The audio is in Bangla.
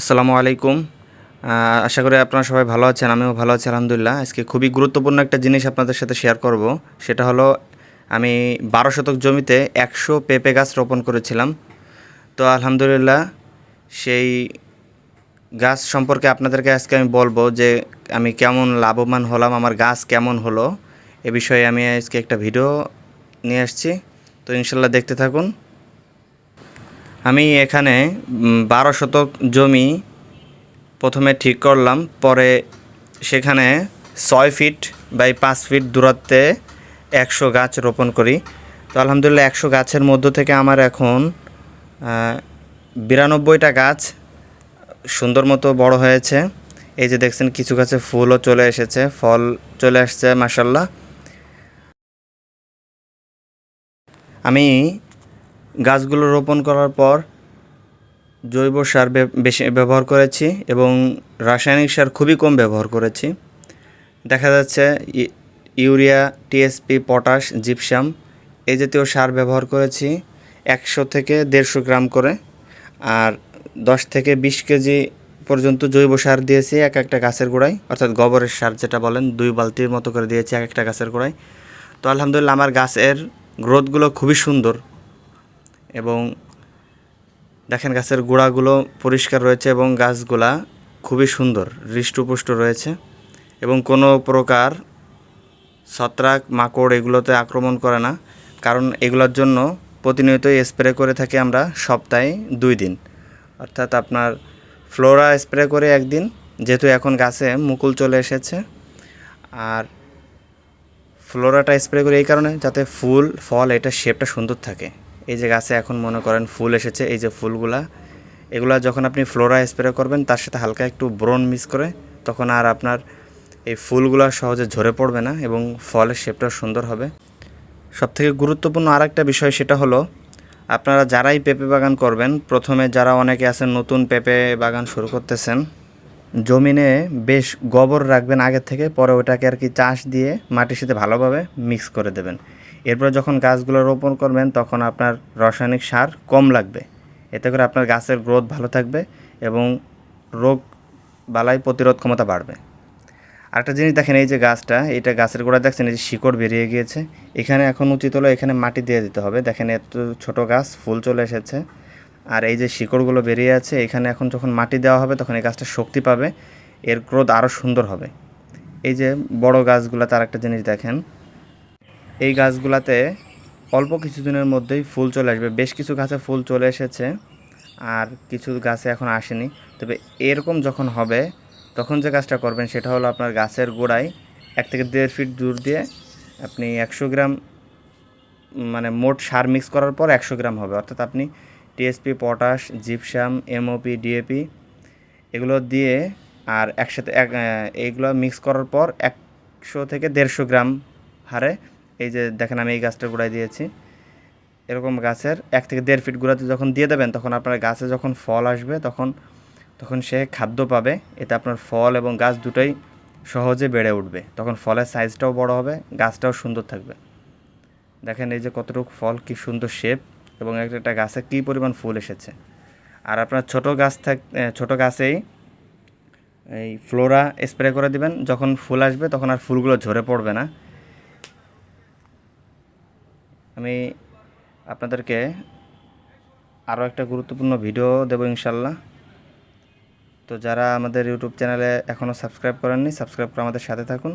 আসসালামু আলাইকুম। আশা করি আপনারা সবাই ভালো আছেন, আমিও ভালো আছি, আলহামদুলিল্লাহ। আজকে খুবই গুরুত্বপূর্ণ একটা জিনিস আপনাদের সাথে শেয়ার করব, সেটা হলো আমি বারো শতক জমিতে একশো পেঁপে গাছ রোপণ করেছিলাম। তো আলহামদুলিল্লাহ, সেই গাছ সম্পর্কে আপনাদেরকে আজকে আমি বলব যে আমি কেমন লাভবান হলাম, আমার গাছ কেমন হলো, এ বিষয়ে আমি আজকে একটা ভিডিও নিয়ে আসছি। তো ইনশাল্লাহ দেখতে থাকুন। আমি এখানে বারো শতক জমি প্রথমে ঠিক করলাম, পরে সেখানে ছয় ফিট বাই পাঁচ ফিট দূরত্বে একশো গাছ রোপণ করি। তো আলহামদুলিল্লাহ একশো গাছের মধ্য থেকে আমার এখন বিরানব্বইটা গাছ সুন্দর মতো বড় হয়েছে। এই যে দেখছেন কিছু গাছে ফুলও চলে এসেছে, ফল চলে আসছে মাসাল্লাহ আমি গাছগুলো রোপণ করার পর জৈব সার বেশি ব্যবহার করেছি এবং রাসায়নিক সার খুবই কম ব্যবহার করেছি। দেখা যাচ্ছে ইউরিয়া টিএসপি পটাশ, জিপসাম এই জাতীয় সার ব্যবহার করেছি একশো থেকে দেড়শো গ্রাম করে। আর দশ থেকে বিশ কেজি পর্যন্ত জৈব সার দিয়েছি এক একটা গাছের গোড়ায়, অর্থাৎ গোবরের সার যেটা বলেন, দুই বালতির মতো করে দিয়েছি এক একটা গাছের গোড়ায়। তো আলহামদুলিল্লাহ আমার গাছের গ্রোথগুলো খুবই সুন্দর। এবং দেখেন গাছের গোড়াগুলো পরিষ্কার রয়েছে এবং গাছগুলা খুবই সুন্দর, হৃষ্টপুষ্ট রয়েছে এবং কোনো প্রকার ছত্রাক, মাকড় এগুলোতে আক্রমণ করে না। কারণ এগুলোর জন্য প্রতিনিয়তই স্প্রে করে থাকি আমরা সপ্তাহে দুই দিন। অর্থাৎ আপনার ফ্লোরা স্প্রে করে একদিন, যেহেতু এখন গাছে মুকুল চলে এসেছে। আর ফ্লোরাটা স্প্রে করি এই কারণে যাতে ফুল, ফল, এটা শেপটা সুন্দর থাকে। এই যে গাছে এখন মনে করেন ফুল এসেছে, এই যে ফুলগুলা, এগুলা যখন আপনি ফ্লোরা স্প্রে করবেন, তার সাথে হালকা একটু ব্রন মিক্স করে, তখন আর আপনার এই ফুলগুলা সহজে ঝরে পড়বে না এবং ফলের শেপটা সুন্দর হবে। সবথেকে গুরুত্বপূর্ণ আরেকটা বিষয় সেটা হলো, আপনারা যারাই পেঁপে বাগান করবেন, প্রথমে যারা অনেকে আছেন, নতুন পেঁপে বাগান শুরু করতেছেন, জমিনে বেশ গোবর রাখবেন আগের থেকে, পরে ওটাকে আর কি চাষ দিয়ে মাটির সাথে ভালোভাবে মিক্স করে দেবেন। এরপর যখন গাছগুলো রোপণ করবেন, তখন আপনার রাসায়নিক সার কম লাগবে। এতে করে আপনার গাছের গ্রোথ ভালো থাকবে এবং রোগ বালাই প্রতিরোধ ক্ষমতা বাড়বে। আরেকটা জিনিস দেখেন, এই যে গাছটা, এটা গাছের গোড়া দেখছেন, এই যে শিকড় বেরিয়ে গিয়েছে। এখানে এখন উচিত হলো এখানে মাটি দিয়ে দিতে হবে। দেখেন, এত ছোট গাছ, ফুল চলে এসেছে। আর এই যে শিকড়গুলো বেরিয়ে আছে, এখানে এখন যখন মাটি দেওয়া হবে, তখন এই গাছটা শক্তি পাবে, এর গ্রোথ আরও সুন্দর হবে। এই যে বড় গাছগুলো তার একটা জিনিস দেখেন এই গাছগুলাতে অল্প কিছুদিনের মধ্যেই ফুল চলে আসবে। বেশ কিছু গাছে ফুল চলে এসেছে আর কিছু গাছে এখন আসেনি। তবে এরকম যখন হবে তখন যে কাজটা করবেন সেটা হলো আপনার গাছের গোড়ায় এক থেকে দেড় ফিট দূর দিয়ে আপনি একশো গ্রাম মানে মোট সার মিক্স করার পর একশো গ্রাম হবে। অর্থাৎ আপনি TSP potash gypsum MOP DAP এগুলো দিয়ে আর একসাথে এক আহ, এইগুলো মিক্স করার পর একশো থেকে দেড়শো গ্রাম হারে এই যে দেখেন আমি এই গাছটার গোড়ায় দিয়েছি। এরকম গাছের এক থেকে দেড় ফিট গোড়াতে যখন দিয়ে দেবেন, তখন আপনার গাছে যখন ফল আসবে, তখন তখন সে খাদ্য পাবে। এতে আপনার ফল এবং গাছ দুটোই সহজে বেড়ে উঠবে। তখন ফলের সাইজটাও বড় হবে, গাছটাও সুন্দর থাকবে। দেখেন এই যে কতটুকু ফল, কি সুন্দর শেপ এবং একটা একটা গাছে কী পরিমাণ ফুল এসেছে। আর আপনার ছোট গাছ থাক ছোটো গাছেই এই ফ্লোরা স্প্রে করে দিবেন। যখন ফুল আসবে, তখন আর ফুলগুলো ঝরে পড়বে না। আমি আপনাদেরকে আরও একটা গুরুত্বপূর্ণ ভিডিও দেবো ইনশাল্লাহ। তো যারা আমাদের ইউটিউব চ্যানেলে এখনও সাবস্ক্রাইব করেননি, সাবস্ক্রাইব করে আমাদের সাথে থাকুন।